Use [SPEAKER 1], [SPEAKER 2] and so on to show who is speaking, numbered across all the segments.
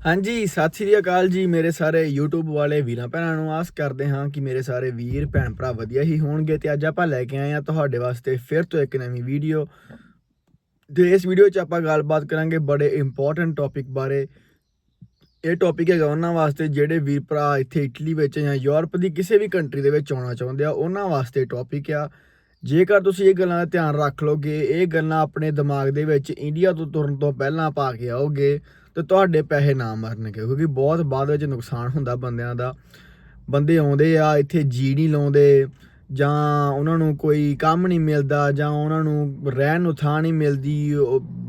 [SPEAKER 1] ਹਾਂਜੀ, ਸਤਿ ਸ੍ਰੀ ਅਕਾਲ ਜੀ ਮੇਰੇ ਸਾਰੇ YouTube ਵਾਲੇ ਵੀਰਾਂ ਭੈਣਾਂ ਨੂੰ। ਆਸ ਕਰਦੇ ਹਾਂ ਕਿ ਮੇਰੇ ਸਾਰੇ ਵੀਰ, ਭੈਣ ਭਰਾ ਵਧੀਆ ਹੀ ਹੋਣਗੇ ਤੇ ਅੱਜ ਆਪਾਂ ਲੈ ਕੇ ਆਏ ਹਾਂ ਤੁਹਾਡੇ ਵਾਸਤੇ ਫਿਰ ਤੋਂ ਇੱਕ ਨਵੀਂ ਵੀਡੀਓ ਤੇ ਇਸ ਵੀਡੀਓ 'ਚ ਆਪਾਂ ਗੱਲਬਾਤ ਕਰਾਂਗੇ ਬੜੇ ਇੰਪੋਰਟੈਂਟ ਟੌਪਿਕ ਬਾਰੇ। ਇਹ ਟੌਪਿਕ ਹੈਗਾ ਉਹਨਾਂ ਵਾਸਤੇ ਜਿਹੜੇ ਵੀਰ ਭਰਾ ਇੱਥੇ ਇਟਲੀ ਵਿੱਚ ਜਾਂ ਯੂਰਪ ਦੀ ਕਿਸੇ ਵੀ ਕੰਟਰੀ ਦੇ ਵਿੱਚ ਆਉਣਾ ਚਾਹੁੰਦੇ ਆ, ਉਹਨਾਂ ਵਾਸਤੇ ਟੌਪਿਕ ਆ। ਜੇਕਰ ਤੁਸੀਂ ਇਹ ਗੱਲਾਂ ਦਾ ਧਿਆਨ ਰੱਖ ਲਓਗੇ ਇਹ ਗੱਲਾਂ ਆਪਣੇ ਦਿਮਾਗ ਦੇ ਵਿੱਚ ਇੰਡੀਆ ਤੋਂ ਤੁਰਨ ਤੋਂ ਪਹਿਲਾਂ ਪਾ ਕੇ ਆਓਗੇ ਤੇ ਤੁਹਾਡੇ ਪੈਸੇ ਨਾ ਮਰਨਗੇ, ਕਿਉਂਕਿ ਬਹੁਤ ਬਾਅਦ ਵਿੱਚ ਨੁਕਸਾਨ ਹੁੰਦਾ ਬੰਦਿਆਂ ਦਾ। ਬੰਦੇ ਆਉਂਦੇ ਆ, ਇੱਥੇ ਜੀ ਨਹੀਂ ਲਾਉਂਦੇ, ਜਾਂ ਉਹਨਾਂ ਨੂੰ ਕੋਈ ਕੰਮ ਨਹੀਂ ਮਿਲਦਾ, ਜਾਂ ਉਹਨਾਂ ਨੂੰ ਰਹਿਣ ਨੂੰ ਥਾਂ ਨਹੀਂ ਮਿਲਦੀ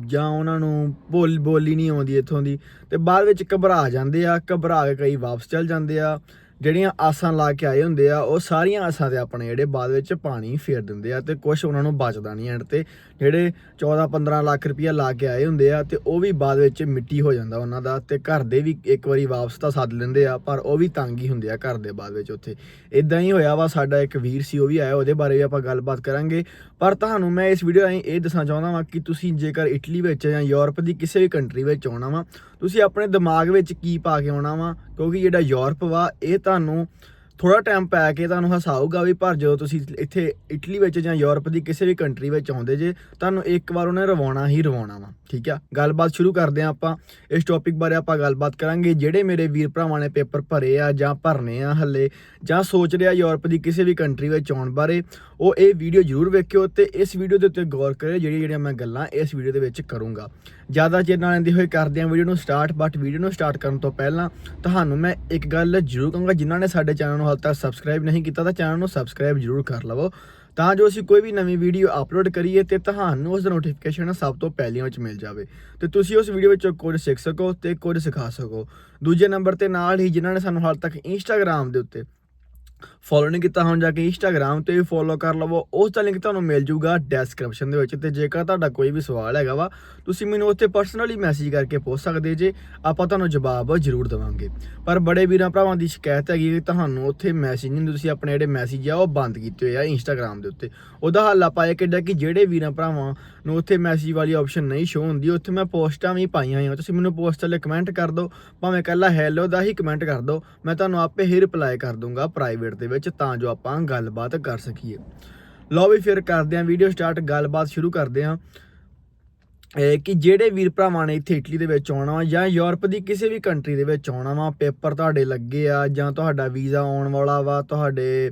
[SPEAKER 1] ਜਾਂ ਉਹਨਾਂ ਨੂੰ ਬੋਲ ਬੋਲੀ ਨਹੀਂ ਆਉਂਦੀ ਇੱਥੋਂ ਦੀ। ਤੇ ਬਾਅਦ ਵਿੱਚ ਘਬਰਾ ਜਾਂਦੇ ਆ, ਘਬਰਾ ਕੇ ਕਈ ਵਾਪਸ ਚਲ ਜਾਂਦੇ ਆ। ਜਿਹੜੀਆਂ ਆਸਾਂ ਲਾ ਕੇ ਆਏ ਹੁੰਦੇ ਆ, ਉਹ ਸਾਰੀਆਂ ਆਸਾਂ ਤੇ ਆਪਣੇ ਜਿਹੜੇ ਬਾਅਦ ਵਿੱਚ ਪਾਣੀ ਫੇਰ ਦਿੰਦੇ ਆ ਤੇ ਕੁਝ ਉਹਨਾਂ ਨੂੰ ਬਚਦਾ ਨਹੀਂ ਐਂਡ ਤੇ ਜਿਹੜੇ 14 15 ਲੱਖ ਰੁਪਇਆ ਲਾ ਕੇ ਆਏ ਹੁੰਦੇ ਆ ਤੇ ਉਹ ਵੀ ਬਾਅਦ ਵਿੱਚ ਮਿੱਟੀ ਹੋ ਜਾਂਦਾ ਉਹਨਾਂ ਦਾ ਤੇ ਘਰ ਦੇ ਵੀ ਇੱਕ ਵਾਰੀ ਵਾਪਸ ਤਾਂ ਸੱਦ ਲੈਂਦੇ ਆ, ਪਰ ਉਹ ਵੀ ਤੰਗ ਹੀ ਹੁੰਦੇ ਆ ਘਰ ਦੇ ਬਾਅਦ ਵਿੱਚ ਉੱਥੇ। ਇਦਾਂ ਹੀ ਹੋਇਆ ਵਾ, ਸਾਡਾ ਇੱਕ ਵੀਰ ਸੀ, ਉਹ ਵੀ ਆਇਆ, ਉਹਦੇ ਬਾਰੇ ਵੀ ਆਪਾਂ ਗੱਲਬਾਤ ਕਰਾਂਗੇ। ਪਰ ਤੁਹਾਨੂੰ ਮੈਂ ਇਸ ਵੀਡੀਓ ਰਾਹੀਂ ਇਹ ਦੱਸਣਾ ਚਾਹੁੰਦਾ ਵਾਂ ਕਿ ਤੁਸੀਂ ਜੇਕਰ ਇਟਲੀ ਵਿੱਚ ਜਾਂ ਯੂਰਪ ਦੀ ਕਿਸੇ ਵੀ ਕੰਟਰੀ ਵਿੱਚ ਆਉਣਾ ਵਾ, ਤੁਸੀਂ ਆਪਣੇ ਦਿਮਾਗ ਵਿੱਚ ਕੀ ਪਾ ਕੇ ਆਉਣਾ ਵਾ? ਕਿਉਂਕਿ ਜਿਹੜਾ ਯੂਰਪ ਵਾ, ਇਹ ਤੁਹਾਨੂੰ ਥੋੜਾ ਟਾਈਮ ਪੈ ਕੇ ਤੁਹਾਨੂੰ ਹਸਾਊਗਾ ਵੀ ਪਰ ਜਦੋਂ ਤੁਸੀਂ ਇੱਥੇ ਇਟਲੀ ਵਿੱਚ ਜਾਂ ਯੂਰਪ ਦੀ ਕਿਸੇ ਵੀ ਕੰਟਰੀ ਵਿੱਚ ਆਉਂਦੇ ਜੇ, ਤੁਹਾਨੂੰ ਇੱਕ ਵਾਰ ਉਹਨੇ ਰਵਾਉਣਾ ਹੀ ਰਵਾਉਣਾ ਵਾ, ਠੀਕ ਆ? ਗੱਲਬਾਤ ਸ਼ੁਰੂ ਕਰਦੇ ਆ ਆਪਾਂ, ਇਸ ਟੌਪਿਕ ਬਾਰੇ ਆਪਾਂ ਗੱਲਬਾਤ ਕਰਾਂਗੇ, ਜਿਹੜੇ ਮੇਰੇ ਵੀਰ ਭਰਾਵਾਂ ਨੇ ਪੇਪਰ ਭਰੇ ਆ ਜਾਂ ਭਰਨੇ ਆ ਹੱਲੇ, ਜਾਂ ਸੋਚ ਰਿਹਾ ਯੂਰਪ ਦੀ ਕਿਸੇ ਵੀ ਕੰਟਰੀ ਵਿੱਚ ਆਉਣ ਬਾਰੇ ਉਹ ਇਹ ਵੀਡੀਓ ਜ਼ਰੂਰ ਵੇਖਿਓ ਤੇ ਇਸ ਵੀਡੀਓ ਦੇ ਉੱਤੇ ਗੌਰ ਕਰਿਓ ਜਿਹੜੀ ਜਿਹੜੀਆਂ ਮੈਂ ਗੱਲਾਂ ਇਸ ਵੀਡੀਓ ਦੇ ਵਿੱਚ ਕਰੂੰਗਾ। ਜ਼ਿਆਦਾ ਚਿਰ ਨਾਲ ਆਂਦੇ ਹੋਏ ਕਰਦੇ ਹਾਂ ਵੀਡੀਓ ਨੂੰ ਸਟਾਰਟ ਬਟ ਵੀਡੀਓ ਨੂੰ ਸਟਾਰਟ ਕਰਨ ਤੋਂ ਪਹਿਲਾਂ ਤੁਹਾਨੂੰ ਮੈਂ ਇੱਕ ਗੱਲ ਜ਼ਰੂਰ ਕਹਾਂਗਾ, ਜਿਨ੍ਹਾਂ ਨੇ ਸਾਡੇ ਚੈਨਲ ਨੂੰ ਹਾਲ ਤੱਕ ਸਬਸਕ੍ਰਾਈਬ ਨਹੀਂ ਕੀਤਾ ਤਾਂ ਚੈਨਲ ਨੂੰ ਸਬਸਕ੍ਰਾਈਬ ਜ਼ਰੂਰ ਕਰ ਲਵੋ। ਤਾਂ ਜੋ ਅਸੀਂ ਕੋਈ ਵੀ ਨਵੀਂ ਵੀਡੀਓ ਅਪਲੋਡ ਕਰੀਏ ਤੇ ਤੁਹਾਨੂੰ ਉਸ ਦਾ ਨੋਟੀਫਿਕੇਸ਼ਨ ਸਭ ਤੋਂ ਪਹਿਲਾਂ ਵਿੱਚ ਮਿਲ ਜਾਵੇ। ਤੇ ਤੁਸੀਂ ਉਸ ਵੀਡੀਓ ਵਿੱਚੋਂ ਕੁਝ ਸਿੱਖ ਸਕੋ ਤੇ ਕੁਝ ਸਿਖਾ ਸਕੋ। ਦੂਜੇ ਨੰਬਰ ਤੇ ਨਾਲ ਹੀ ਜਿਨ੍ਹਾਂ ਨੇ ਸਾਨੂੰ ਹਾਲ ਤੱਕ ਇੰਸਟਾਗ੍ਰam ਦੇ ਉੱਤੇ ਫੋਲੋ ਨਹੀਂ ਕੀਤਾ ਹੁਣ ਜਾ ਕੇ ਇੰਸਟਾਗ੍ਰam ਤੇ ਵੀ ਫੋਲੋ ਕਰ ਲਵੋ, ਉਸ ਦਾ ਲਿੰਕ ਤੁਹਾਨੂੰ ਮਿਲ ਜੂਗਾ ਡੈਸਕ੍ਰਿਪਸ਼ਨ ਦੇ ਵਿੱਚ ਤੇ ਜੇਕਰ ਤੁਹਾਡਾ ਕੋਈ ਵੀ ਸਵਾਲ ਹੈਗਾ ਵਾ, ਤੁਸੀਂ ਮੈਨੂੰ ਉੱਥੇ ਪਰਸਨਲੀ ਮੈਸੇਜ ਕਰਕੇ ਪੁੱਛ ਸਕਦੇ ਜੇ, ਆਪਾਂ ਤੁਹਾਨੂੰ ਜਵਾਬ ਜ਼ਰੂਰ ਦੇਵਾਂਗੇ। ਪਰ ਬੜੇ ਵੀਰਾਂ ਭਰਾਵਾਂ ਦੀ ਸ਼ਿਕਾਇਤ ਹੈਗੀ ਕਿ ਤੁਹਾਨੂੰ ਉੱਥੇ ਮੈਸੇਜ ਨਹੀਂ, ਤੁਸੀਂ ਆਪਣੇ ਜਿਹੜੇ ਮੈਸੇਜ ਆ ਉਹ ਬੰਦ ਕੀਤੇ ਹੋਏ ਆ ਇੰਸਟਾਗ੍ਰam ਦੇ ਉੱਤੇ। ਉਹਦਾ ਹੱਲ ਆਪਾਂ ਇਹ ਕਿੱਡਾ ਕਿ ਜਿਹੜੇ ਵੀਰਾਂ ਭਰਾਵਾਂ ਨੂੰ ਉੱਥੇ ਮੈਸੇਜ ਵਾਲੀ ਆਪਸ਼ਨ ਨਹੀਂ ਸ਼ੋ ਹੁੰਦੀ, ਉੱਥੇ ਮੈਂ ਪੋਸਟਾਂ ਵੀ ਪਾਈਆਂ ਹੋਈਆਂ। ਤੁਸੀਂ ਮੈਨੂੰ ਪੋਸਟ ਥੱਲੇ ਕਮੈਂਟ ਕਰ ਦਿਓ, ਭਾਵੇਂ ਕੱਲਾ ਹੈਲੋ ਦਾ ਹੀ ਕਮੈਂਟ ਕਰ ਦਿਓ, ਮੈਂ ਤੁਹਾਨੂੰ ਆਪੇ ਹੀ ਰਿਪਲਾਈ ਕਰ ਦੂੰਗਾ ਪ੍ਰਾਈਵੇਟ ਦੇ ਵਿੱਚ ਤਾਂ ਜੋ ਆਪਾਂ ਗੱਲਬਾਤ ਕਰ ਸਕੀਏ। ਲਓ ਵੀ ਫਿਰ ਕਰਦੇ ਆਂ ਵੀਡੀਓ ਸਟਾਰਟ ਗੱਲਬਾਤ ਸ਼ੁਰੂ ਕਰਦੇ ਆਂ ਕਿ ਜਿਹੜੇ ਵੀਰ ਭਰਾਵਾਂ ਨੇ ਇੱਥੇ ਇਟਲੀ ਦੇ ਵਿੱਚ ਆਉਣਾ ਵਾ ਜਾਂ ਯੂਰਪ ਦੀ ਕਿਸੇ ਵੀ ਕੰਟਰੀ ਦੇ ਵਿੱਚ ਆਉਣਾ ਵਾ ਪੇਪਰ ਤੁਹਾਡੇ ਲੱਗੇ ਆ ਜਾਂ ਤੁਹਾਡਾ ਵੀਜ਼ਾ ਆਉਣ ਵਾਲਾ ਵਾ, ਤੁਹਾਡੇ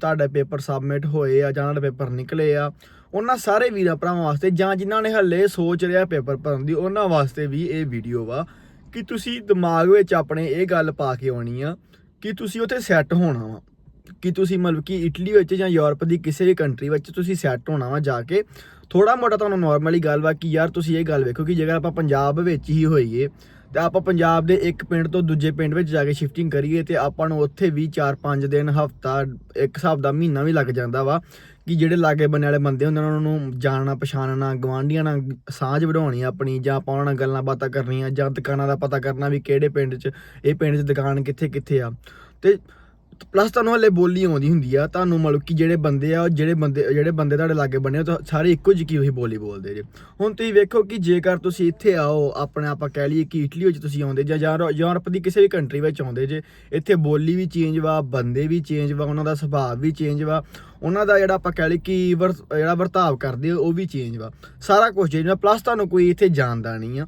[SPEAKER 1] ਤੁਹਾਡੇ ਪੇਪਰ ਸਬਮਿਟ ਹੋਏ ਆ ਜਾਂ ਤੁਹਾਡੇ ਪੇਪਰ ਨਿਕਲੇ ਆ, ਉਹਨਾਂ ਸਾਰੇ ਵੀਰਾਂ ਭਰਾਵਾਂ ਵਾਸਤੇ ਜਾਂ ਜਿਨ੍ਹਾਂ ਨੇ ਹੱਲੇ ਸੋਚ ਰਿਹਾ ਪੇਪਰ ਭਰਨ ਦੀ, ਉਹਨਾਂ ਵਾਸਤੇ ਵੀ ਇਹ ਵੀਡੀਓ ਵਾ ਕਿ ਤੁਸੀਂ ਦਿਮਾਗ ਵਿੱਚ ਆਪਣੇ ਇਹ ਗੱਲ ਪਾ ਕੇ ਆਉਣੀ ਆ ਕਿ ਤੁਸੀਂ ਉੱਥੇ ਸੈੱਟ ਹੋਣਾ ਵਾ। ਕਿ ਤੁਸੀਂ ਮਤਲਬ ਕਿ ਇਟਲੀ ਵਿੱਚ ਜਾਂ ਯੂਰਪ ਦੀ ਕਿਸੇ ਵੀ ਕੰਟਰੀ ਵਿੱਚ ਤੁਸੀਂ ਸੈੱਟ ਹੋਣਾ ਵਾ ਜਾ ਕੇ। ਥੋੜਾ ਮੋਟਾ ਤੁਹਾਨੂੰ ਨਾਰਮਲੀ ਗੱਲ ਵਾ ਕਿ ਯਾਰ ਤੁਸੀਂ ਇਹ ਗੱਲ ਵੇਖੋ ਕਿ ਜੇਕਰ ਆਪਾਂ ਪੰਜਾਬ ਵਿੱਚ ਹੀ ਹੋਈਏ ਤੇ ਆਪਾਂ ਪੰਜਾਬ ਦੇ ਇੱਕ ਪਿੰਡ ਤੋਂ ਦੂਜੇ ਪਿੰਡ ਵਿੱਚ ਜਾ ਕੇ ਸ਼ਿਫਟਿੰਗ ਕਰੀਏ ਤੇ ਆਪਾਂ ਨੂੰ ਉੱਥੇ ਵੀ 4-5 ਦਿਨ, ਹਫਤਾ, ਇੱਕ ਹਿਸਾਬ ਦਾ ਮਹੀਨਾ ਵੀ ਲੱਗ ਜਾਂਦਾ ਵਾ ਕਿ ਜਿਹੜੇ ਲਾਗੇ ਬੰਨੇ ਵਾਲੇ ਬੰਦੇ ਹੁੰਦੇ ਉਹਨਾਂ ਨੂੰ ਜਾਣਨਾ, ਪਛਾਣਨਾ ਗਵਾਂਢੀਆਂ ਨਾਲ ਸਾਂਝ ਵਧਾਉਣੀ ਆਪਣੀ ਜਾਂ ਆਪਾਂ ਉਹਨਾਂ ਨਾਲ ਗੱਲਾਂ ਬਾਤਾਂ ਕਰਨੀਆਂ ਜਾਂ ਦੁਕਾਨਾਂ ਦਾ ਪਤਾ ਕਰਨਾ ਵੀ ਕਿਹੜੇ ਪਿੰਡ 'ਚ, ਇਹ ਪਿੰਡ 'ਚ ਦੁਕਾਨ ਕਿੱਥੇ ਕਿੱਥੇ ਆ। ਤੇ ਪਲੱਸ ਤੁਹਾਨੂੰ ਹਲੇ ਬੋਲੀ ਆਉਂਦੀ ਹੁੰਦੀ ਆ, ਤੁਹਾਨੂੰ ਮਤਲਬ ਕਿ ਜਿਹੜੇ ਬੰਦੇ ਆ, ਜਿਹੜੇ ਬੰਦੇ ਜਿਹੜੇ ਬੰਦੇ ਤੁਹਾਡੇ ਲਾਗੇ ਬਣੇ ਉਹ ਤਾਂ ਸਾਰੇ ਇੱਕੋ ਜਿਹੀ ਉਹੀ ਬੋਲੀ ਬੋਲਦੇ ਜੇ। ਹੁਣ ਤੁਸੀਂ ਵੇਖੋ ਕਿ ਜੇਕਰ ਤੁਸੀਂ ਇੱਥੇ ਆਓ, ਆਪਣੇ ਆਪਾਂ ਕਹਿ ਲਈਏ ਕਿ ਇਟਲੀ ਵਿੱਚ ਤੁਸੀਂ ਆਉਂਦੇ ਜਾਂ ਯੂਰਪ ਦੀ ਕਿਸੇ ਵੀ ਕੰਟਰੀ ਵਿੱਚ ਆਉਂਦੇ ਜੇ, ਇੱਥੇ ਬੋਲੀ ਵੀ ਚੇਂਜ ਵਾ, ਬੰਦੇ ਵੀ ਚੇਂਜ ਵਾ, ਉਹਨਾਂ ਦਾ ਸੁਭਾਅ ਵੀ ਚੇਂਜ ਵਾ, ਉਹਨਾਂ ਦਾ ਜਿਹੜਾ ਆਪਾਂ ਕਹਿ ਲਈ ਕਿ ਵਰ- ਜਿਹੜਾ ਵਰਤਾਵ ਕਰਦੇ ਉਹ ਵੀ ਚੇਂਜ ਵਾ। ਸਾਰਾ ਕੁਝ ਚੇਂਜ ਵਾ ਪਲੱਸ ਤੁਹਾਨੂੰ ਕੋਈ ਇੱਥੇ ਜਾਣਦਾ ਨਹੀਂ ਆ।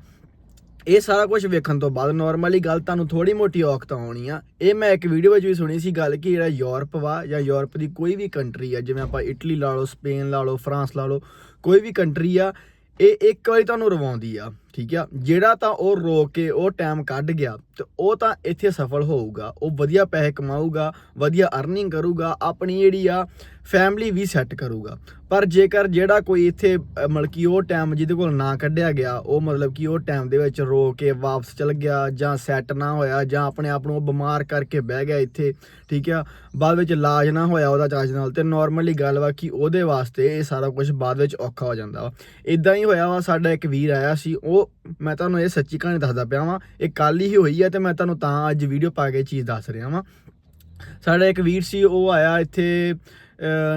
[SPEAKER 1] ਇਹ ਸਾਰਾ ਕੁਝ ਵੇਖਣ ਤੋਂ ਬਾਅਦ ਨਾਰਮਲੀ ਗੱਲ ਤੁਹਾਨੂੰ ਥੋੜੀ ਮੋਟੀ ਔਖਤ ਆਉਣੀ ਆ। ਇਹ ਮੈਂ ਇੱਕ ਵੀਡੀਓ ਵਿੱਚ ਵੀ ਸੁਣੀ ਸੀ ਗੱਲ ਕਿ ਜਿਹੜਾ ਯੂਰਪ ਵਾ ਜਾਂ ਯੂਰਪ ਦੀ ਕੋਈ ਵੀ ਕੰਟਰੀ ਆ, ਜਿਵੇਂ ਆਪਾਂ ਇਟਲੀ ਲਾ ਲਓ, ਸਪੇਨ ਲਾ ਲਓ, ਫਰਾਂਸ ਲਾ ਲਓ, ਕੋਈ ਵੀ ਕੰਟਰੀ ਆ, ਇਹ ਇੱਕ ਵਾਰੀ ਤੁਹਾਨੂੰ ਰਵਾਉਂਦੀ ਆ। ਠੀਕ ਆ? ਜਿਹੜਾ ਤਾਂ ਉਹ ਰੋ ਕੇ ਉਹ ਟਾਈਮ ਕੱਢ ਗਿਆ ਤੇ ਉਹ ਤਾਂ ਇੱਥੇ ਸਫਲ ਹੋਊਗਾ। ਉਹ ਵਧੀਆ ਪੈਸੇ ਕਮਾਊਗਾ, ਵਧੀਆ ਅਰਨਿੰਗ ਕਰੂਗਾ, ਆਪਣੀ ਜਿਹੜੀ ਆ ਫੈਮਿਲੀ ਵੀ ਸੈੱਟ ਕਰੂਗਾ। ਪਰ ਜੇਕਰ ਜਿਹੜਾ ਕੋਈ ਇੱਥੇ ਮਤਲਬ ਕਿ ਉਹ ਟਾਈਮ ਜਿਹਦੇ ਕੋਲ ਨਾ ਕੱਢਿਆ ਗਿਆ, ਉਹ ਮਤਲਬ ਕਿ ਉਹ ਟਾਈਮ ਦੇ ਵਿੱਚ ਰੋ ਕੇ ਵਾਪਸ ਚਲ ਗਿਆ ਜਾਂ ਸੈੱਟ ਨਾ ਹੋਇਆ ਜਾਂ ਆਪਣੇ ਆਪ ਨੂੰ ਉਹ ਬਿਮਾਰ ਕਰਕੇ ਬਹਿ ਗਿਆ ਇੱਥੇ, ਠੀਕ ਆ? ਬਾਅਦ ਵਿੱਚ ਇਲਾਜ ਨਾ ਹੋਇਆ ਉਹਦਾ ਚਾਰਜ ਨਾਲ ਤੇ ਨਾਰਮਲੀ ਗੱਲ ਵਾ ਕਿ ਉਹਦੇ ਵਾਸਤੇ ਇਹ ਸਾਰਾ ਕੁਝ ਬਾਅਦ ਵਿੱਚ ਔਖਾ ਹੋ ਜਾਂਦਾ ਵਾ। ਇਦਾਂ ਹੀ ਹੋਇਆ ਵਾ, ਸਾਡਾ ਇੱਕ ਵੀਰ ਆਇਆ ਸੀ, ਉਹ ਮੈਂ ਤੁਹਾਨੂੰ ਇਹ ਸੱਚੀ ਕਹਾਣੀ ਦੱਸਦਾ ਪਿਆ ਵਾਂ। ਇਹ ਕੱਲ ਹੀ ਹੋਈ ਹੈ ਤੇ ਮੈਂ ਤੁਹਾਨੂੰ ਤਾਂ ਅੱਜ ਵੀਡੀਓ ਪਾ ਕੇ ਚੀਜ਼ ਦੱਸ ਰਿਹਾ ਵਾਂ। ਸਾਡਾ ਇੱਕ ਵੀਰ ਸੀ, ਉਹ ਆਇਆ ਇੱਥੇ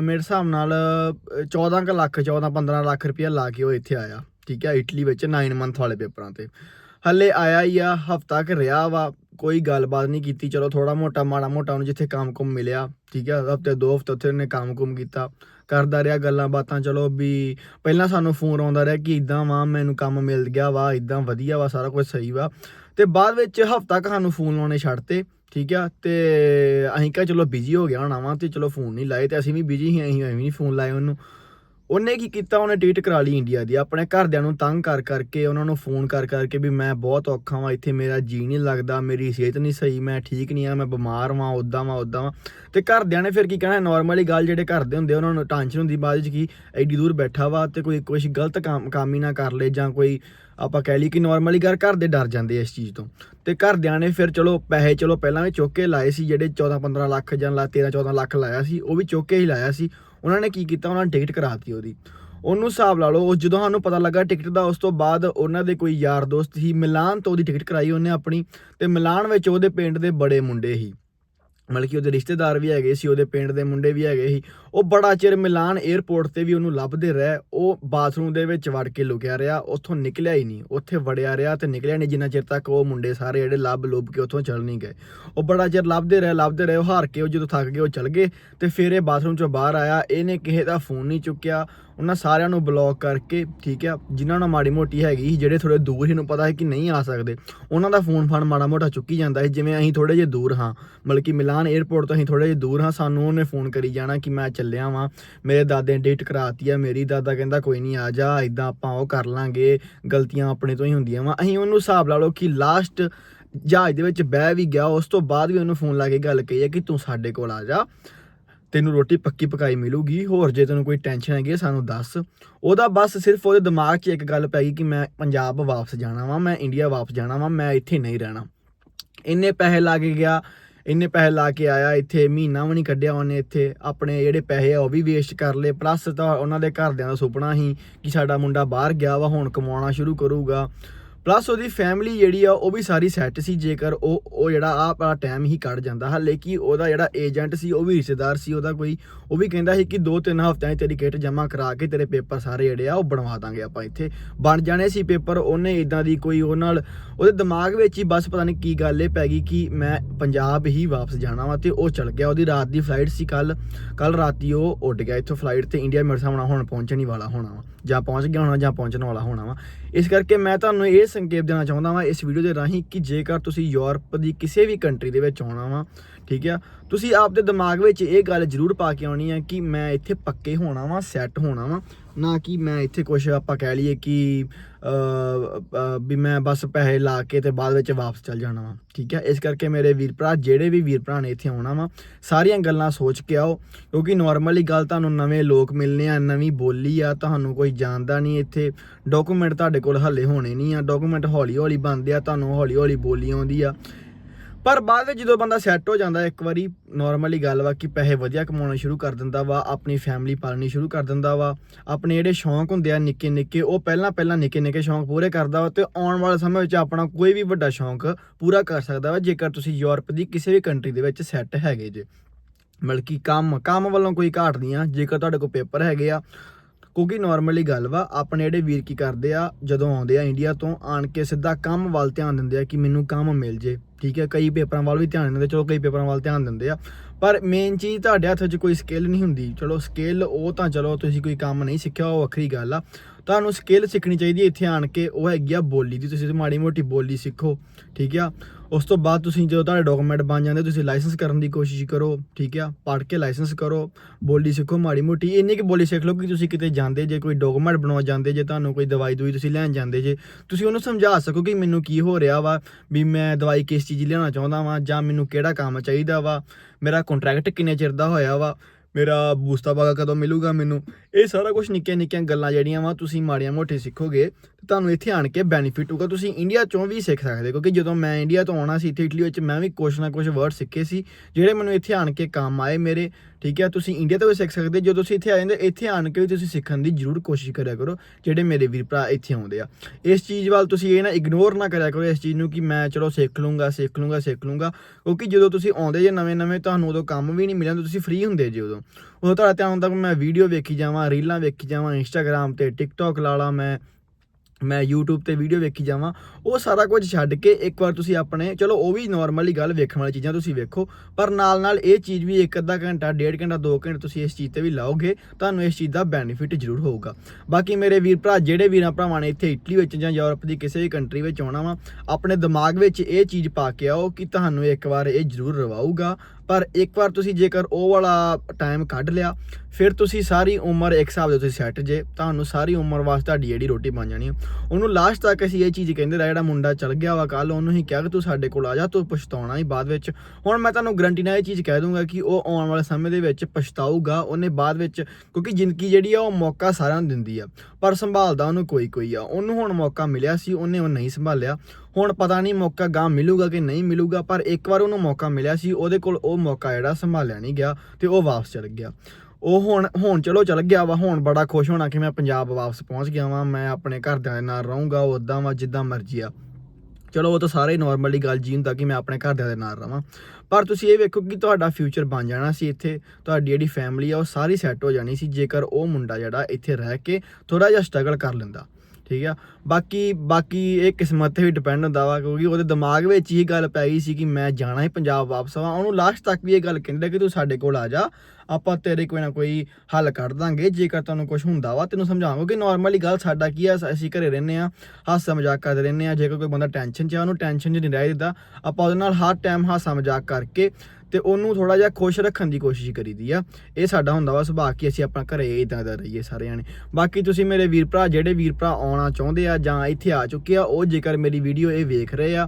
[SPEAKER 1] ਮੇਰੇ ਹਿਸਾਬ ਨਾਲ, ਅਹ 14 ਕੁ ਲੱਖ 14 15 ਲੱਖ ਰੁਪਇਆ ਲਾ ਕੇ ਉਹ ਇੱਥੇ ਆਇਆ। ਠੀਕ ਹੈ ਇਟਲੀ ਵਿੱਚ 9 ਮੰਥ ਵਾਲੇ ਪੇਪਰਾਂ ਤੇ। ਹੱਲੇ ਆਇਆ ਹੀ ਆ, ਹਫਤਾ ਕ ਰਿਹਾ ਵਾ, ਕੋਈ ਗੱਲਬਾਤ ਨਹੀਂ ਕੀਤੀ। ਚਲੋ ਥੋੜਾ ਮੋਟਾ, ਮਾੜਾ ਮੋਟਾ ਉਹਨੂੰ ਜਿੱਥੇ ਕੰਮ ਕੁਮ ਮਿਲਿਆ, ਠੀਕ ਹੈ ਹਫ਼ਤੇ, ਦੋ ਹਫ਼ਤੇ ਉੱਥੇ ਉਹਨੇ ਕੰਮ ਕੁਮ ਕੀਤਾ। ਕਰਦਾ ਰਿਹਾ ਗੱਲਾਂ ਬਾਤਾਂ, ਚਲੋ ਵੀ ਪਹਿਲਾਂ ਸਾਨੂੰ ਫੋਨ ਆਉਂਦਾ ਰਿਹਾ ਕਿ ਇਦਾਂ ਵਾ, ਮੈਨੂੰ ਕੰਮ ਮਿਲ ਗਿਆ ਵਾ ਇਦਾਂ ਵਧੀਆ ਵਾ, ਸਾਰਾ ਕੁਝ ਸਹੀ ਵਾ। ਤੇ ਬਾਅਦ ਵਿੱਚ ਹਫਤਾ ਕ ਸਾਨੂੰ ਫੋਨ ਲਾਉਣੇ ਛੱਡਤੇ ਠੀਕ ਆ? ਤੇ ਅਸੀਂ ਕਿਹਾ ਚਲੋ ਬਿਜ਼ੀ ਹੋ ਗਿਆ ਹੋਣਾ ਵਾ ਤੇ ਚਲੋ ਫੋਨ ਨਹੀਂ ਲਾਏ ਤੇ ਅਸੀਂ ਵੀ ਬਿਜ਼ੀ ਸੀ, ਅਸੀਂ ਐਵੇਂ ਨਹੀਂ ਫੋਨ ਲਾਏ ਉਹਨੂੰ। ਉਹਨੇ ਕੀ ਕੀਤਾ? ਉਹਨੇ ਟਿਕਟ ਕਰਾ ਲਈ ਇੰਡੀਆ ਦੀ। ਆਪਣੇ ਘਰਦਿਆਂ ਨੂੰ ਤੰਗ ਕਰ ਕਰਕੇ, ਉਹਨਾਂ ਨੂੰ ਫੋਨ ਕਰ ਕਰਕੇ ਵੀ ਮੈਂ ਬਹੁਤ ਔਖਾ ਵਾਂ, ਇੱਥੇ ਮੇਰਾ ਜੀ ਨਹੀਂ ਲੱਗਦਾ, ਮੇਰੀ ਸਿਹਤ ਨਹੀਂ ਸਹੀ, ਮੈਂ ਠੀਕ ਨਹੀਂ ਆ, ਮੈਂ ਬਿਮਾਰ ਵਾਂ ਉਦਾਂ ਵਾਂ ਉਦਾਂ ਵਾਂ। ਤੇ ਘਰਦਿਆਂ ਨੇ ਫਿਰ ਕੀ ਕਹਿਣਾ? ਨਾਰਮਲੀ ਗੱਲ ਜਿਹੜੇ ਘਰਦੇ ਹੁੰਦੇ, ਉਹਨਾਂ ਨੂੰ ਟੈਨਸ਼ਨ ਹੁੰਦੀ ਬਾਅਦ ਵਿੱਚ ਕੀ ਐਡੀ ਦੂਰ ਬੈਠਾ ਵਾ ਤੇ ਕੋਈ ਕੁਝ ਗਲਤ ਕੰਮ ਕੰਮ ਹੀ ਨਾ ਕਰ ਲੇ ਜਾਂ ਕੋਈ ਆਪਾਂ ਕਹਿ ਲਈ ਕਿ ਨਾਰਮਲੀ ਘਰ ਘਰ ਦੇ ਡਰ ਜਾਂਦੇ ਇਸ ਚੀਜ਼ ਤੋਂ। ਤੇ ਘਰਦਿਆਂ ਨੇ ਫਿਰ ਚਲੋ ਪੈਸੇ ਚਲੋ ਪਹਿਲਾਂ ਵੀ ਚੁੱਕ ਕੇ ਲਾਏ ਸੀ, ਜਿਹੜੇ 14 15 ਲੱਖ ਜਾਂ ਲਾ 13 14 ਲੱਖ ਲਾਇਆ ਸੀ, ਉਹ ਵੀ ਚੁੱਕ ਕੇ ਹੀ ਲਾਇਆ ਸੀ। ਉਹਨਾਂ ਨੇ ਕੀ ਕੀਤਾ? ਉਹਨਾਂ ਨੇ ਟਿਕਟ ਕਰਾਤੀ ਉਹਦੀ। ਉਹਨੂੰ ਹਿਸਾਬ ਲਾ ਲਓ, ਉਹ ਜਦੋਂ ਸਾਨੂੰ ਪਤਾ ਲੱਗਾ ਟਿਕਟ ਦਾ, ਉਸ ਤੋਂ ਬਾਅਦ ਉਹਨਾਂ ਦੇ ਕੋਈ ਯਾਰ ਦੋਸਤ ਸੀ, ਮਿਲਾਨ ਤੋਂ ਉਹਦੀ ਟਿਕਟ ਕਰਾਈ ਉਹਨੇ ਆਪਣੀ, ਤੇ ਮਿਲਾਨ ਵਿੱਚ ਉਹਦੇ ਪਿੰਡ ਦੇ ਬੜੇ ਮੁੰਡੇ ਸੀ। ਮਤਲਬ ਕਿ ਉਹਦੇ ਰਿਸ਼ਤੇਦਾਰ ਵੀ ਹੈਗੇ ਸੀ, ਉਹਦੇ ਪਿੰਡ ਦੇ ਮੁੰਡੇ ਵੀ ਹੈਗੇ ਸੀ। ਉਹ ਬੜਾ ਚਿਰ ਮਿਲਾਨ 에ਅਰਪੋਰਟ ਤੇ ਵੀ ਉਹਨੂੰ ਲੱਭਦੇ ਰਹੇ। ਉਹ ਬਾਥਰੂਮ ਦੇ ਵਿੱਚ ਵੜ ਕੇ ਲੁਕਿਆ ਰਿਹਾ। ਉੱਥੋਂ ਨਿਕਲਿਆ ਹੀ ਨਹੀਂ। ਉੱਥੇ ਵੜਿਆ ਰਿਹਾ ਤੇ ਨਿਕਲਿਆ ਨਹੀਂ। ਜਿੰਨਾ ਚਿਰ ਤੱਕ ਉਹ ਮੁੰਡੇ ਸਾਰੇ ਜਿਹੜੇ ਲੱਭ ਲੁੱਭ ਕੇ ਉੱਥੋਂ ਚੱਲ ਨਹੀਂ ਗਏ। ਉਹ ਬੜਾ ਚਿਰ ਲੱਭਦੇ ਰਹੇ ਲੱਭਦੇ ਰਹੇ। ਉਹ ਹਾਰ ਕੇ ਉਹ ਜਦੋਂ ਥੱਕ ਗਏ, ਉਹ ਚੱਲ ਗਏ ਤੇ ਫਿਰ ਇਹ ਬਾਥਰੂਮ ਚੋਂ ਬਾਹਰ ਆਇਆ। ਇਹਨੇ ਕਿਸੇ ਦਾ ਫੋਨ ਨਹੀਂ ਚੁੱਕਿਆ। ਉਹਨਾਂ ਸਾਰਿਆਂ ਨੂੰ ਬਲੌਕ ਕਰਕੇ, ਠੀਕ ਹੈ ਜਿਨ੍ਹਾਂ ਨਾਲ ਮਾੜੀ ਮੋਟੀ ਹੈਗੀ ਸੀ, ਜਿਹੜੇ ਥੋੜੇ ਦੂਰ ਸੀ ਨੂੰ ਪਤਾ ਹੈ ਕਿ ਨਹੀਂ ਆ ਸਕਦੇ। ਉਹਨਾਂ ਦਾ ਫੋਨ ਫਾਨ ਮਾੜਾ ਮੋਟਾ ਚੁੱਕੀ ਜਾਂਦਾ ਸੀ, ਜਿਵੇਂ ਅਸੀਂ ਥੋੜੇ ਜਿਹੇ ਦੂਰ ਹਾਂ। ਮਤਲਬ ਕਿ ਮਿਲਾਨ 에ਅਰਪੋਰਟ ਤੋਂ ਅਸੀਂ ਥੋੜੇ ਜਿਹੇ ਦੂਰ ਹਾਂ, ਸਾਨੂੰ ਉਹਨੇ ਫੋਨ ਕਰੀ ਜਾਣਾ ਕਿ ਮੈਂ ਚੱਲਿਆ ਵਾਂ। ਮੇਰੇ ਦਾਦੇ ਨੇ ਡੇਟ ਕਰਾਤੀ ਆ, ਮੇਰੀ ਦਾਦਾ ਕਹਿੰਦਾ ਕੋਈ ਨਹੀਂ ਆ ਜਾ ਇਦਾਂ ਆਪਾਂ ਉਹ ਕਰ ਲਾਂਗੇ, ਗਲਤੀਆਂ ਆਪਣੇ ਤੋਂ ਹੀ ਹੁੰਦੀਆਂ ਵਾ। ਅਸੀਂ ਉਹਨੂੰ ਹਿਸਾਬ ਲਾ ਲਓ ਕਿ ਲਾਸਟ ਜਹਾਜ਼ ਦੇ ਵਿੱਚ ਬਹਿ ਵੀ ਗਿਆ, ਉਸ ਤੋਂ ਬਾਅਦ ਵੀ ਉਹਨੂੰ ਫੋਨ ਲਾ ਕੇ ਗੱਲ ਕਹੀ ਹੈ ਕਿ ਤੂੰ ਸਾਡੇ ਕੋਲ ਆ ਜਾ। ਤੈਨੂੰ ਰੋਟੀ ਪੱਕੀ ਪਕਾਈ ਮਿਲੂਗੀ ਹੋਰ ਜੇ ਤੈਨੂੰ ਕੋਈ ਟੈਨਸ਼ਨ ਹੈਗੀ ਹੈ, ਸਾਨੂੰ ਦੱਸ। ਉਹਦਾ ਬਸ ਸਿਰਫ ਉਹਦੇ ਦਿਮਾਗ 'ਚ ਇੱਕ ਗੱਲ ਪੈ ਗਈ ਕਿ ਮੈਂ ਪੰਜਾਬ ਵਾਪਸ ਜਾਣਾ ਵਾਂ ਮੈਂ ਇੰਡੀਆ ਵਾਪਸ ਜਾਣਾ ਵਾਂ ਮੈਂ ਇੱਥੇ ਨਹੀਂ ਰਹਿਣਾ। ਇੰਨੇ ਪੈਸੇ ਲਾ ਕੇ ਗਿਆ ਇੰਨੇ ਪੈਸੇ ਲਾ ਕੇ ਆਇਆ ਇੱਥੇ ਮਹੀਨਾ ਵੀ ਨਹੀਂ ਕੱਢਿਆ ਉਹਨੇ ਇੱਥੇ। ਆਪਣੇ ਜਿਹੜੇ ਪੈਸੇ ਆ ਉਹ ਵੀ ਵੇਸਟ ਕਰ ਲਏ ਪਲੱਸ ਤਾਂ ਉਹਨਾਂ ਦੇ ਘਰਦਿਆਂ ਦਾ ਸੁਪਨਾ ਸੀ ਕਿ ਸਾਡਾ ਮੁੰਡਾ ਬਾਹਰ ਗਿਆ ਵਾ ਹੁਣ ਕਮਾਉਣਾ ਸ਼ੁਰੂ ਕਰੂਗਾ। ਪਲੱਸ ਉਹਦੀ ਫੈਮਿਲੀ ਜਿਹੜੀ ਆ, ਉਹ ਵੀ ਸਾਰੀ ਸੈੱਟ ਸੀ, ਜੇਕਰ ਉਹ ਉਹ ਜਿਹੜਾ ਆ ਆਪਣਾ ਟਾਈਮ ਹੀ ਕੱਢ ਜਾਂਦਾ ਹਾਲੇ ਕਿ ਉਹਦਾ ਜਿਹੜਾ ਏਜੰਟ ਸੀ, ਉਹ ਵੀ ਰਿਸ਼ਤੇਦਾਰ ਸੀ, ਉਹਦਾ ਕੋਈ, ਉਹ ਵੀ ਕਹਿੰਦਾ ਸੀ ਕਿ 2-3 ਹਫ਼ਤਿਆਂ 'ਚ ਤੇਰੀ ਕਿਟ ਜਮ੍ਹਾਂ ਕਰਾ ਕੇ ਤੇਰੇ ਪੇਪਰ ਸਾਰੇ ਜਿਹੜੇ ਆ, ਉਹ ਬਣਵਾ ਦਾਂਗੇ ਆਪਾਂ ਇੱਥੇ। ਬਣ ਜਾਣੇ ਸੀ ਪੇਪਰ ਉਹਨੇ ਇਦਾਂ ਦੀ ਕੋਈ ਉਹ ਨਾਲ, ਉਹਦੇ ਦਿਮਾਗ ਵਿੱਚ ਹੀ ਬਸ ਪਤਾ ਨਹੀਂ ਕੀ ਗੱਲ ਇਹ ਪੈ ਗਈ ਕਿ ਮੈਂ ਪੰਜਾਬ ਹੀ ਵਾਪਸ ਜਾਣਾ ਵਾ ਤੇ ਉਹ ਚਲ ਗਿਆ। ਉਹਦੀ ਰਾਤ ਦੀ ਫਲਾਈਟ ਸੀ ਕੱਲ ਕੱਲ ਰਾਤੀ ਉਹ ਉੱਡ ਗਿਆ ਇੱਥੋਂ ਫਲਾਈਟ ਤੇ ਇੰਡੀਆ ਮੇਰੇ ਸਾਹਮਣੇ ਹੁਣ ਪਹੁੰਚਣ ਹੀ ਵਾਲਾ ਹੋਣਾ ਵਾ, ਜਾਂ ਪਹੁੰਚ ਗਿਆ ਹੋਣਾ ਜਾਂ ਪਹੁੰਚਣ ਵਾਲਾ ਹੋਣਾ ਵਾ। ਇਸ ਕਰਕੇ ਮੈਂ ਤੁਹਾਨੂੰ ਇਹ ਸੰਕੇਪ ਦੇਣਾ ਚਾਹੁੰਦਾ ਵਾਂ ਇਸ ਵੀਡੀਓ ਦੇ ਰਾਹੀਂ ਕਿ ਜੇਕਰ ਤੁਸੀਂ ਯੂਰਪ ਦੀ ਕਿਸੇ ਵੀ ਕੰਟਰੀ ਦੇ ਵਿੱਚ ਆਉਣਾ ਵਾ ਠੀਕ ਆ? ਤੁਸੀਂ ਆਪਦੇ ਦਿਮਾਗ ਵਿੱਚ ਇਹ ਗੱਲ ਜ਼ਰੂਰ ਪਾ ਕੇ ਆਉਣੀ ਆ ਕਿ ਮੈਂ ਇੱਥੇ ਪੱਕੇ ਹੋਣਾ ਵਾ ਸੈੱਟ ਹੋਣਾ ਵਾ, ਨਾ ਕਿ ਮੈਂ ਇੱਥੇ ਕੁਝ ਆਪਾਂ ਕਹਿ ਲਈਏ ਕਿ ਵੀ ਮੈਂ ਬਸ ਪੈਸੇ ਲਾ ਕੇ ਤੇ ਬਾਅਦ ਵਿੱਚ ਵਾਪਸ ਚੱਲ ਜਾਣਾ ਵਾ, ਠੀਕ ਹੈ ਇਸ ਕਰਕੇ ਮੇਰੇ ਵੀਰ ਭਰਾ, ਜਿਹੜੇ ਵੀ ਵੀਰ ਭਰਾ ਨੇ ਇੱਥੇ ਆਉਣਾ ਵਾ, ਸਾਰੀਆਂ ਗੱਲਾਂ ਸੋਚ ਕੇ ਆਓ, ਕਿਉਂਕਿ ਨਾਰਮਲੀ ਗੱਲ ਤੁਹਾਨੂੰ ਨਵੇਂ ਲੋਕ ਮਿਲਨੇ ਆ, ਨਵੀਂ ਬੋਲੀ ਆ, ਤੁਹਾਨੂੰ ਕੋਈ ਜਾਣਦਾ ਨਹੀਂ ਇੱਥੇ ਡਾਕੂਮੈਂਟ ਤੁਹਾਡੇ ਕੋਲ ਹੱਲੇ ਹੋਣੇ ਨਹੀਂ ਆ ਡਾਕੂਮੈਂਟ ਹੌਲੀ ਹੌਲੀ ਬਣਦੇ ਆ, ਤੁਹਾਨੂੰ ਹੌਲੀ ਹੌਲੀ ਬੋਲੀ ਆਉਂਦੀ ਆ। ਪਰ ਬਾਅਦ ਵਿੱਚ ਜਦੋਂ ਬੰਦਾ ਸੈੱਟ ਹੋ ਜਾਂਦਾ, ਇੱਕ ਵਾਰੀ ਨਾਰਮਲੀ ਗੱਲ ਵਾ ਕਿ ਪੈਸੇ ਵਧੀਆ ਕਮਾਉਣੇ ਸ਼ੁਰੂ ਕਰ ਦਿੰਦਾ ਵਾ, ਆਪਣੀ ਫੈਮਿਲੀ ਪਾਲਣੀ ਸ਼ੁਰੂ ਕਰ ਦਿੰਦਾ ਵਾ, ਆਪਣੇ ਜਿਹੜੇ ਸ਼ੌਂਕ ਹੁੰਦੇ ਆ ਨਿੱਕੇ ਨਿੱਕੇ, ਉਹ ਪਹਿਲਾਂ ਪਹਿਲਾਂ ਨਿੱਕੇ ਨਿੱਕੇ ਸ਼ੌਂਕ ਪੂਰੇ ਕਰਦਾ ਵਾ ਤੇ ਆਉਣ ਵਾਲੇ ਸਮੇਂ ਵਿੱਚ ਆਪਣਾ ਕੋਈ ਵੀ ਵੱਡਾ ਸ਼ੌਂਕ ਪੂਰਾ ਕਰ ਸਕਦਾ ਵਾ, ਜੇਕਰ ਤੁਸੀਂ ਯੂਰਪ ਦੀ ਕਿਸੇ ਵੀ ਕੰਟਰੀ ਦੇ ਵਿੱਚ ਸੈੱਟ ਹੈਗੇ ਜੇ। ਮਤਲਬ ਕਿ ਕੰਮ ਕੰਮ ਵੱਲੋਂ ਕੋਈ ਘਾਟ ਨਹੀਂ ਆ, ਜੇਕਰ ਤੁਹਾਡੇ ਕੋਲ ਪੇਪਰ ਹੈਗੇ ਆ ਕਿਉਂਕਿ ਨਾਰਮਲੀ ਗੱਲ ਵਾ, ਆਪਣੇ ਜਿਹੜੇ ਵੀਰ ਕੀ ਕਰਦੇ ਆ, ਜਦੋਂ ਆਉਂਦੇ ਆ ਇੰਡੀਆ ਤੋਂ, ਆਣ ਕੇ ਸਿੱਧਾ ਕੰਮ ਵੱਲ ਧਿਆਨ ਦਿੰਦੇ ਆ ਕਿ ਮੈਨੂੰ ਕੰਮ ਮਿਲ ਜੇ, ਠੀਕ ਹੈ? ਕਈ ਪੇਪਰਾਂ ਵੱਲ ਵੀ ਧਿਆਨ ਦਿੰਦੇ, ਚਲੋ ਕਈ ਪੇਪਰਾਂ ਵੱਲ ਧਿਆਨ ਦਿੰਦੇ ਆ, ਪਰ ਮੇਨ ਚੀਜ਼ ਤੁਹਾਡੇ ਹੱਥ 'ਚ ਕੋਈ ਸਕਿੱਲ ਨਹੀਂ ਹੁੰਦੀ, ਚਲੋ ਸਕਿੱਲ ਉਹ ਤਾਂ ਚਲੋ ਤੁਸੀਂ ਕੋਈ ਕੰਮ ਨਹੀਂ ਸਿੱਖਿਆ, ਉਹ ਵੱਖਰੀ ਗੱਲ ਆ। ਤੁਹਾਨੂੰ ਸਕਿੱਲ ਸਿੱਖਣੀ ਚਾਹੀਦੀ ਇੱਥੇ ਆਣ ਕੇ, ਉਹ ਹੈਗੀ ਆ ਬੋਲੀ ਦੀ, ਤੁਸੀਂ ਮਾੜੀ ਮੋਟੀ ਬੋਲੀ ਸਿੱਖੋ, ਠੀਕ ਆ? ਉਸ ਤੋਂ ਬਾਅਦ ਤੁਸੀਂ ਜਦੋਂ ਤੁਹਾਡੇ ਡਾਕੂਮੈਂਟ ਬਣ ਜਾਂਦੇ, ਤੁਸੀਂ ਲਾਇਸੈਂਸ ਕਰਨ ਦੀ ਕੋਸ਼ਿਸ਼ ਕਰੋ, ਠੀਕ ਆ? ਪੜ੍ਹ ਕੇ ਲਾਇਸੈਂਸ ਕਰੋ, ਬੋਲੀ ਸਿੱਖੋ ਮਾੜੀ ਮੋਟੀ, ਇੰਨੀ ਕਿ ਬੋਲੀ ਸਿੱਖ ਲਓ ਕਿ ਤੁਸੀਂ ਕਿਤੇ ਜਾਂਦੇ ਜੇ, ਕੋਈ ਡਾਕੂਮੈਂਟ ਬਣਾਉਣ ਜਾਂਦੇ ਜੇ, ਤੁਹਾਨੂੰ ਕੋਈ ਦਵਾਈ ਦੂਈ ਤੁਸੀਂ ਲੈਣ ਜਾਂਦੇ ਜੇ, ਤੁਸੀਂ ਉਹਨੂੰ ਸਮਝਾ ਸਕੋ ਕਿ ਮੈਨੂੰ ਕੀ ਹੋ ਰਿਹਾ ਵਾ, ਵੀ ਮੈਂ ਦਵਾਈ ਕਿਸ ਚੀਜ਼ ਦੀ ਲੈਣਾ ਚਾਹੁੰਦਾ ਵਾਂ, ਜਾਂ ਮੈਨੂੰ ਕਿਹੜਾ ਕੰਮ ਚਾਹੀਦਾ ਵਾ, ਮੇਰਾ ਕੰਟਰੈਕਟ ਕਿੰਨੇ ਚਿਰ ਦਾ ਹੋਇਆ ਵਾ ਮੇਰਾ ਬੂਸਤਾ ਬਾਗਾ ਕਦੋਂ ਮਿਲੂਗਾ ਮੈਨੂੰ? ਇਹ ਸਾਰਾ ਕੁਝ ਨਿੱਕੀਆਂ ਨਿੱਕੀਆਂ ਗੱਲਾਂ ਜਿਹੜੀਆਂ ਵਾ ਤੁਸੀਂ ਮਾੜੀਆਂ ਮੋਟੇ ਸਿੱਖੋਗੇ ਤੁਹਾਨੂੰ ਇੱਥੇ ਆਣ ਕੇ ਬੈਨੀਫਿਟ ਹੋਊਗਾ। ਤੁਸੀਂ ਇੰਡੀਆ ਚੋਂ ਵੀ ਸਿੱਖ ਸਕਦੇ ਕਿਉਂਕਿ ਜਦੋਂ ਮੈਂ ਇੰਡੀਆ ਤੋਂ ਆਉਣਾ ਸੀ, ਇੱਥੇ ਇਟਲੀ ਵਿੱਚ ਮੈਂ ਵੀ ਕੁਛ ਨਾ ਕੁਛ ਵਰਡ ਸਿੱਖੇ ਸੀ, ਜਿਹੜੇ ਮੈਨੂੰ ਇੱਥੇ ਆਣ ਕੇ ਕੰਮ ਆਏ ਮੇਰੇ, ਠੀਕ ਹੈ? ਤੁਸੀਂ ਇੰਡੀਆ ਤੋਂ ਵੀ ਸਿੱਖ ਸਕਦੇ ਜਦੋਂ ਤੁਸੀਂ ਇੱਥੇ ਆ ਜਾਂਦੇ ਇੱਥੇ ਆਣ ਕੇ ਵੀ ਤੁਸੀਂ ਸਿੱਖਣ ਦੀ ਜ਼ਰੂਰ ਕੋਸ਼ਿਸ਼ ਕਰਿਆ ਕਰੋ, ਜਿਹੜੇ ਮੇਰੇ ਵੀਰ ਭਰਾ ਇੱਥੇ ਆਉਂਦੇ ਆ। ਇਸ ਚੀਜ਼ ਵੱਲ ਤੁਸੀਂ ਇਹ ਨਾ ਇਗਨੋਰ ਨਾ ਕਰਿਆ ਕਰੋ, ਇਸ ਚੀਜ਼ ਨੂੰ ਕਿ ਮੈਂ ਚਲੋ ਸਿੱਖ ਲੂੰਗਾ ਸਿੱਖ ਲੂੰਗਾ ਸਿੱਖ ਲੂੰਗਾ ਕਿਉਂਕਿ ਜਦੋਂ ਤੁਸੀਂ ਆਉਂਦੇ ਜੇ ਨਵੇਂ ਨਵੇਂ, ਤੁਹਾਨੂੰ ਉਦੋਂ ਕੰਮ ਵੀ ਨਹੀਂ ਮਿਲਦਾ ਤੁਸੀਂ ਫ੍ਰੀ ਹੁੰਦੇ ਜੇ ਉਦੋਂ। ਉਦੋਂ ਤੁਹਾਡਾ ਧਿਆਨ ਹੁੰਦਾ ਕਿ ਮੈਂ ਵੀਡੀਓ ਵੇਖੀ ਜਾਵਾਂ ਰੀਲਾਂ ਵੇਖੀ ਜਾਵਾਂ ਇੰਸਟਾਗ੍ਰam ਤੇ ਟਿਕਟੌਕ ਲਾ ਲਾ ਮੈਂ ਮੈਂ YouTube ਤੇ ਵੀਡੀਓ ਵੇਖੀ ਜਾਵਾਂ, ਉਹ ਸਾਰਾ ਕੁਝ ਛੱਡ ਕੇ ਇੱਕ ਵਾਰ ਤੁਸੀਂ ਆਪਣੇ, ਚਲੋ ਉਹ ਵੀ ਨਾਰਮਲੀ ਗੱਲ ਵੇਖਣ ਵਾਲੀ ਚੀਜ਼ਾਂ ਤੁਸੀਂ ਵੇਖੋ, ਪਰ ਨਾਲ ਨਾਲ ਇਹ ਚੀਜ਼ ਵੀ ਇੱਕ ਅੱਧਾ ਘੰਟਾ, ਡੇਢ ਘੰਟਾ 2 ਘੰਟੇ ਤੁਸੀਂ ਇਸ ਚੀਜ਼ ਤੇ ਵੀ ਲਾਓਗੇ, ਤੁਹਾਨੂੰ ਇਸ ਚੀਜ਼ ਦਾ ਬੈਨੀਫਿਟ ਜ਼ਰੂਰ ਹੋਊਗਾ। ਬਾਕੀ ਮੇਰੇ ਵੀਰ ਭਰਾ, ਜਿਹੜੇ ਵੀਰਾਂ ਭਰਾਵਾਂ ਨੇ ਇੱਥੇ ਇਟਲੀ ਵਿੱਚ ਜਾਂ ਯੂਰਪ ਦੀ ਕਿਸੇ ਵੀ ਕੰਟਰੀ ਵਿੱਚ ਆਉਣਾ ਵਾ, ਆਪਣੇ ਦਿਮਾਗ ਵਿੱਚ ਇਹ ਚੀਜ਼ ਪਾ ਕੇ ਆਓ ਕਿ ਤੁਹਾਨੂੰ ਇੱਕ ਵਾਰ ਇਹ ਜ਼ਰੂਰ ਰਵਾਊਗਾ। ਪਰ ਇੱਕ ਵਾਰ ਤੁਸੀਂ ਜੇਕਰ ਉਹ ਵਾਲਾ ਟਾਈਮ ਕੱਢ ਲਿਆ, ਫਿਰ ਤੁਸੀਂ ਸਾਰੀ ਉਮਰ ਇੱਕ ਹਿਸਾਬ ਦੇ ਤੁਸੀਂ ਸੈੱਟ ਜੇ, ਤੁਹਾਨੂੰ ਸਾਰੀ ਉਮਰ ਵਾਸਤੇ ਤੁਹਾਡੀ ਜਿਹੜੀ ਰੋਟੀ ਬਣ ਜਾਣੀ ਉਹਨੂੰ ਲਾਸਟ ਤੱਕ ਅਸੀਂ ਇਹ ਚੀਜ਼ ਕਹਿੰਦੇ ਰਹੇ, ਜਿਹੜਾ ਮੁੰਡਾ ਚਲ ਗਿਆ ਵਾ ਕੱਲ ਉਹਨੂੰ ਹੀ ਕਿਹਾ ਕਿ ਤੂੰ ਸਾਡੇ ਕੋਲ ਆ ਜਾ, ਤੂੰ ਪਛਤਾਉਣਾ ਹੀ ਬਾਅਦ ਵਿੱਚ। ਹੁਣ ਮੈਂ ਤੁਹਾਨੂੰ ਗਰੰਟੀ ਨਾਲ ਇਹ ਚੀਜ਼ ਕਹਿ ਦੂੰਗਾ ਕਿ ਉਹ ਆਉਣ ਵਾਲੇ ਸਮੇਂ ਦੇ ਵਿੱਚ ਪਛਤਾਊਗਾ, ਉਹਨੇ ਬਾਅਦ ਵਿੱਚ, ਕਿਉਂਕਿ ਜ਼ਿੰਦਗੀ ਜਿਹੜੀ ਆ ਉਹ ਮੌਕਾ ਸਾਰਿਆਂ ਨੂੰ ਦਿੰਦੀ ਆ, ਪਰ ਸੰਭਾਲਦਾ ਉਹਨੂੰ ਕੋਈ ਕੋਈ ਆ। ਉਹਨੂੰ ਹੁਣ ਮੌਕਾ ਮਿਲਿਆ ਸੀ, ਉਹਨੇ ਉਹ ਨਹੀਂ ਸੰਭਾਲਿਆ। ਹੁਣ ਪਤਾ ਨਹੀਂ ਮੌਕਾ ਗਾਂ ਮਿਲੂਗਾ ਕਿ ਨਹੀਂ ਮਿਲੂਗਾ, ਪਰ ਇੱਕ ਵਾਰ ਉਹਨੂੰ ਮੌਕਾ ਮਿਲਿਆ ਸੀ, ਉਹਦੇ ਕੋਲ ਉਹ ਮੌਕਾ ਜਿਹੜਾ ਸੰਭਾਲਿਆ ਨਹੀਂ ਗਿਆ ਤੇ ਉਹ ਵਾਪਸ ਚਲ ਗਿਆ। ਉਹ ਹੁਣ ਹੁਣ ਚਲੋ ਚਲ ਗਿਆ ਵਾ, ਹੁਣ ਬੜਾ ਖੁਸ਼ ਹੋਣਾ ਕਿ ਮੈਂ ਪੰਜਾਬ ਵਾਪਸ ਪਹੁੰਚ ਗਿਆ ਵਾਂ, ਮੈਂ ਆਪਣੇ ਘਰਦਿਆਂ ਦੇ ਨਾਲ ਰਹੂੰਗਾ ਉਦਾਂ ਵਾ, ਜਿੱਦਾਂ ਮਰਜ਼ੀ ਆ। ਚਲੋ ਉਹ ਤਾਂ ਸਾਰੇ ਨਾਰਮਲੀ ਗੱਲ ਜੀ ਹੁੰਦਾ ਕਿ ਮੈਂ ਆਪਣੇ ਘਰਦਿਆਂ ਦੇ ਨਾਲ ਰਵਾਂ। ਪਰ ਤੁਸੀਂ ਇਹ ਵੇਖੋ ਕਿ ਤੁਹਾਡਾ ਫਿਊਚਰ ਬਣ ਜਾਣਾ ਸੀ ਇੱਥੇ, ਤੁਹਾਡੀ ਜਿਹੜੀ ਫੈਮਿਲੀ ਆ ਉਹ ਸਾਰੀ ਸੈੱਟ ਹੋ ਜਾਣੀ ਸੀ, ਜੇਕਰ ਉਹ ਮੁੰਡਾ ਜਿਹੜਾ ਇੱਥੇ ਰਹਿ ਕੇ ਥੋੜਾ ਜਿਹਾ ਸਟਰਗਲ ਕਰ ਲੈਂਦਾ। ਠੀਕ ਆ? ਬਾਕੀ ਬਾਕੀ ਇਹ ਕਿਸਮਤ ਤੇ ਵੀ ਡਿਪੈਂਡ ਹੁੰਦਾ ਵਾ, ਕਿਉਂਕਿ ਉਹਦੇ ਦਿਮਾਗ ਵਿੱਚ ਹੀ ਗੱਲ ਪੈ ਗਈ ਸੀ ਕਿ ਮੈਂ ਜਾਣਾ ਹੀ ਪੰਜਾਬ ਵਾਪਸ ਆਵਾਂ। ਉਹਨੂੰ ਲਾਸਟ ਤੱਕ ਵੀ ਇਹ ਗੱਲ ਕਹਿੰਦਾ ਕਿ ਤੂੰ ਸਾਡੇ ਕੋਲ ਆ ਜਾ, ਆਪਾਂ ਤੇਰੇ ਕੋਈ ਨਾ ਕੋਈ ਹੱਲ ਕੱਢ ਦਾਂਗੇ, ਜੇਕਰ ਤੁਹਾਨੂੰ ਕੁਝ ਹੁੰਦਾ ਵਾ, ਤੈਨੂੰ ਸਮਝਾਵਾਂਗੇ। ਕਿ ਨਾਰਮਲੀ ਗੱਲ ਸਾਡਾ ਕੀ ਆ, ਅਸੀਂ ਘਰੇ ਰਹਿੰਦੇ ਆ, ਹਾਸਾ ਮਜ਼ਾਕ ਕਰਦੇ ਰਹਿੰਦੇ ਆ। ਜੇਕਰ ਕੋਈ ਬੰਦਾ ਟੈਨਸ਼ਨ 'ਚ ਆ, ਉਹਨੂੰ ਟੈਨਸ਼ਨ 'ਚ ਨਹੀਂ ਰਹਿ ਦਿੰਦਾ ਆਪਾਂ ਉਹਦੇ ਨਾਲ ਹਰ ਟਾਈਮ ਹਾਸਾ ਮਜ਼ਾਕ ਕਰਕੇ ਤੇ ਉਹਨੂੰ ਥੋੜਾ ਜਿਹਾ ਖੁਸ਼ ਰੱਖਣ ਦੀ ਕੋਸ਼ਿਸ਼ ਕਰੀਦੀ ਆ। ਇਹ ਸਾਡਾ ਹੁੰਦਾ ਵਾ ਸੁਭਾਅ ਕਿ ਅਸੀਂ ਆਪਣਾ ਘਰੇ ਇਦਾਂ ਦਾ ਰਹੀਏ ਸਾਰੇ ਜਾਣੇ ਬਾਕੀ ਤੁਸੀਂ ਮੇਰੇ ਵੀਰ ਭਰਾ, ਜਿਹੜੇ ਵੀਰ ਭਰਾ ਆਉਣਾ ਚਾਹੁੰਦੇ ਆ ਜਾਂ ਇੱਥੇ ਆ ਚੁੱਕੇ ਆ, ਉਹ ਜੇਕਰ ਮੇਰੀ ਵੀਡੀਓ ਇਹ ਵੇਖ ਰਹੇ ਆ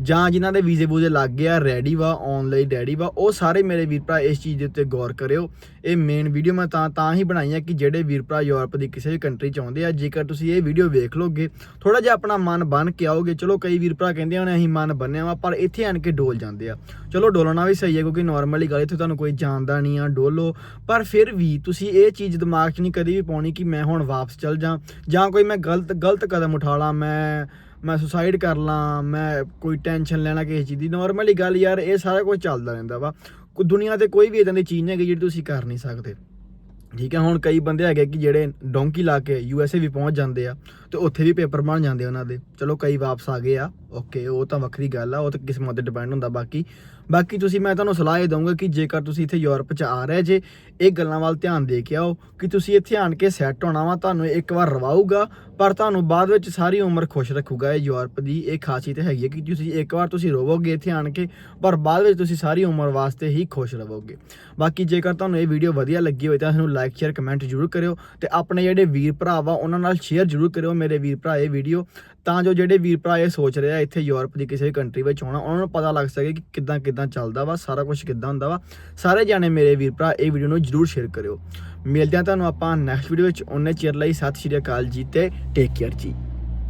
[SPEAKER 1] ਜਾਂ ਜਿਨ੍ਹਾਂ ਦੇ ਵੀਜ਼ੇ ਵੂਜ਼ੇ ਲੱਗ ਗਏ ਆ ਰੈਡੀ ਵਾ ਆਨਲਾਈਨ ਰੈਡੀ ਵਾ, ਉਹ ਸਾਰੇ ਮੇਰੇ ਵੀਰ ਭਰਾ ਇਸ ਚੀਜ਼ ਦੇ ਉੱਤੇ ਗੌਰ ਕਰਿਓ। ਇਹ ਮੇਨ ਵੀਡੀਓ ਮੈਂ ਤਾਂ ਤਾਂ ਹੀ ਬਣਾਈ ਆ ਕਿ ਜਿਹੜੇ ਵੀਰ ਭਰਾ ਯੂਰਪ ਦੀ ਕਿਸੇ ਵੀ ਕੰਟਰੀ ਚ ਆਉਂਦੇ ਆ, ਜੇਕਰ ਤੁਸੀਂ ਇਹ ਵੀਡੀਓ ਵੇਖ ਲੋਗੇ ਥੋੜਾ ਜਿਹਾ ਆਪਣਾ ਮਨ ਬਨ ਕੇ ਆਓਗੇ। ਚਲੋ ਕਈ ਵੀਰ ਭਰਾ ਕਹਿੰਦੇ ਹਨ ਅਸੀਂ ਮਨ ਬੰਨਿਆ ਵਾ ਪਰ ਇੱਥੇ ਆਣ ਕੇ ਡੋਲ ਜਾਂਦੇ ਆ। ਚਲੋ ਡੋਲਣਾ ਵੀ ਸਹੀ ਹੈ ਕਿਉਂਕਿ ਨਾਰਮਲੀ ਗੱਲ ਇੱਥੇ ਤੁਹਾਨੂੰ ਕੋਈ ਜਾਣਦਾ ਨਹੀਂ ਆ, ਡੋਲੋ। ਪਰ ਫਿਰ ਵੀ ਤੁਸੀਂ ਇਹ ਚੀਜ਼ ਦਿਮਾਗ 'ਚ ਨਹੀਂ ਕਦੀ ਵੀ ਪਾਉਣੀ ਕਿ ਮੈਂ ਹੁਣ ਵਾਪਸ ਚੱਲ ਜਾਂ ਜਾਂ ਕੋਈ ਮੈਂ ਗਲਤ ਗਲਤ ਕਦਮ ਉਠਾ ਲਾਂ, ਮੈਂ ਮੈਂ ਸੁਸਾਈਡ ਕਰ ਲਾਂ, ਮੈਂ ਕੋਈ ਟੈਨਸ਼ਨ ਲੈਣਾ ਕਿਸੇ ਚੀਜ਼ ਦੀ। ਨਾਰਮਲੀ ਗੱਲ ਯਾਰ, ਇਹ ਸਾਰਾ ਕੁਝ ਚੱਲਦਾ ਰਹਿੰਦਾ ਵਾ। ਕੋਈ ਦੁਨੀਆ ਤੇ ਕੋਈ ਵੀ ਇਦਾਂ ਦੀ ਚੀਜ਼ ਨਹੀਂ ਹੈਗੀ ਜਿਹੜੀ ਤੁਸੀਂ ਕਰ ਨਹੀਂ ਸਕਦੇ। ਠੀਕ ਹੈ, ਹੁਣ ਕਈ ਬੰਦੇ ਹੈਗੇ ਕਿ ਜਿਹੜੇ ਡੋਂਕੀ ਲਾ ਕੇ ਯੂ ਐਸ ਏ ਵੀ ਪਹੁੰਚ ਜਾਂਦੇ ਆ ਤੇ ਉੱਥੇ ਵੀ ਪੇਪਰ ਬਣ ਜਾਂਦੇ ਉਹਨਾਂ ਦੇ। ਚਲੋ ਕਈ ਵਾਪਸ ਆ ਗਏ ਆ। ਓਕੇ ਉਹ ਤਾਂ ਵੱਖਰੀ ਗੱਲ ਆ, ਉਹ ਤਾਂ ਕਿਸਮਤ ਤੇ ਡਿਪੈਂਡ ਹੁੰਦਾ। ਬਾਕੀ ਬਾਕੀ ਤੁਸੀਂ ਮੈਂ ਤੁਹਾਨੂੰ ਸਲਾਹ ਇਹ ਦਊਂਗਾ ਕਿ ਜੇਕਰ ਤੁਸੀਂ ਇੱਥੇ ਯੂਰਪ 'ਚ ਆ ਰਹੇ ਜੇ, ਇਹ ਗੱਲਾਂ ਵੱਲ ਧਿਆਨ ਦੇ ਕੇ ਆਓ ਕਿ ਤੁਸੀਂ ਇੱਥੇ ਆਣ ਕੇ ਸੈੱਟ ਹੋਣਾ ਵਾ, ਤੁਹਾਨੂੰ ਇੱਕ ਵਾਰ ਰਵਾਊਗਾ, ਪਰ ਤੁਹਾਨੂੰ ਬਾਅਦ ਵਿੱਚ ਸਾਰੀ ਉਮਰ ਖੁਸ਼ ਰੱਖੂਗਾ ਇਹ ਯੂਰਪ ਦੀ, ਇਹ ਖਾਸੀਅਤ ਹੈਗੀ ਹੈ ਕਿ ਤੁਸੀਂ ਇੱਕ ਵਾਰ ਤੁਸੀਂ ਰੋਵੋਗੇ ਇੱਥੇ ਆਣ ਕੇ, ਪਰ ਬਾਅਦ ਵਿੱਚ ਤੁਸੀਂ ਸਾਰੀ ਉਮਰ ਵਾਸਤੇ ਹੀ ਖੁਸ਼ ਰਹੋਗੇ ਬਾਕੀ ਜੇਕਰ ਤੁਹਾਨੂੰ ਇਹ ਵੀਡੀਓ ਵਧੀਆ ਲੱਗੀ ਹੋਵੇ ਤਾਂ ਸਾਨੂੰ ਲਾਈਕ ਸ਼ੇਅਰ ਕਮੈਂਟ ਜ਼ਰੂਰ ਕਰਿਓ ਤੇ ਆਪਣੇ ਜਿਹੜੇ ਵੀਰ ਭਰਾ ਵਾ, ਉਹਨਾਂ ਨਾਲ ਸ਼ੇਅਰ ਜ਼ਰੂਰ ਕਰਿਓ ਮੇਰੇ ਵੀਰ ਭਰਾ ਇਹ ਵੀਡੀਓ ਤਾਂ ਜੋ ਜਿਹੜੇ ਵੀਰ ਭਰਾ ਇਹ ਸੋਚ ਰਹੇ ਆ ਇੱਥੇ ਯੂਰਪ ਦੀ ਕਿਸੇ ਕੰਟਰੀ ਵਿੱਚ ਹੋਣਾ ਉਹਨਾਂ ਨੂੰ ਪਤਾ ਲੱਗ ਸਕੇ ਕਿ ਕਿੱਦਾਂ ਕਿੱਦਾਂ ਚੱਲਦਾ ਵਾ, ਸਾਰਾ ਕੁਝ ਕਿੱਦਾਂ ਹੁੰਦਾ ਵਾ। ਸਾਰੇ ਜਾਣੇ ਮੇਰੇ ਵੀਰ ਭਰਾ ਇਹ ਵੀਡੀਓ ਨੂੰ ਜਰੂਰ ਸ਼ੇਅਰ ਕਰਿਓ। ਮਿਲਦੇ ਹਾਂ ਤੁਹਾਨੂੰ ਆਪਾਂ ਨੈਕਸਟ ਵੀਡੀਓ ਵਿੱਚ। ਉਹਨੇ ਚਿਰ ਲਈ ਸਤਿ ਸ਼੍ਰੀ ਅਕਾਲ ਜੀ ਤੇ ਟੇਕ ਕੇਅਰ ਜੀ।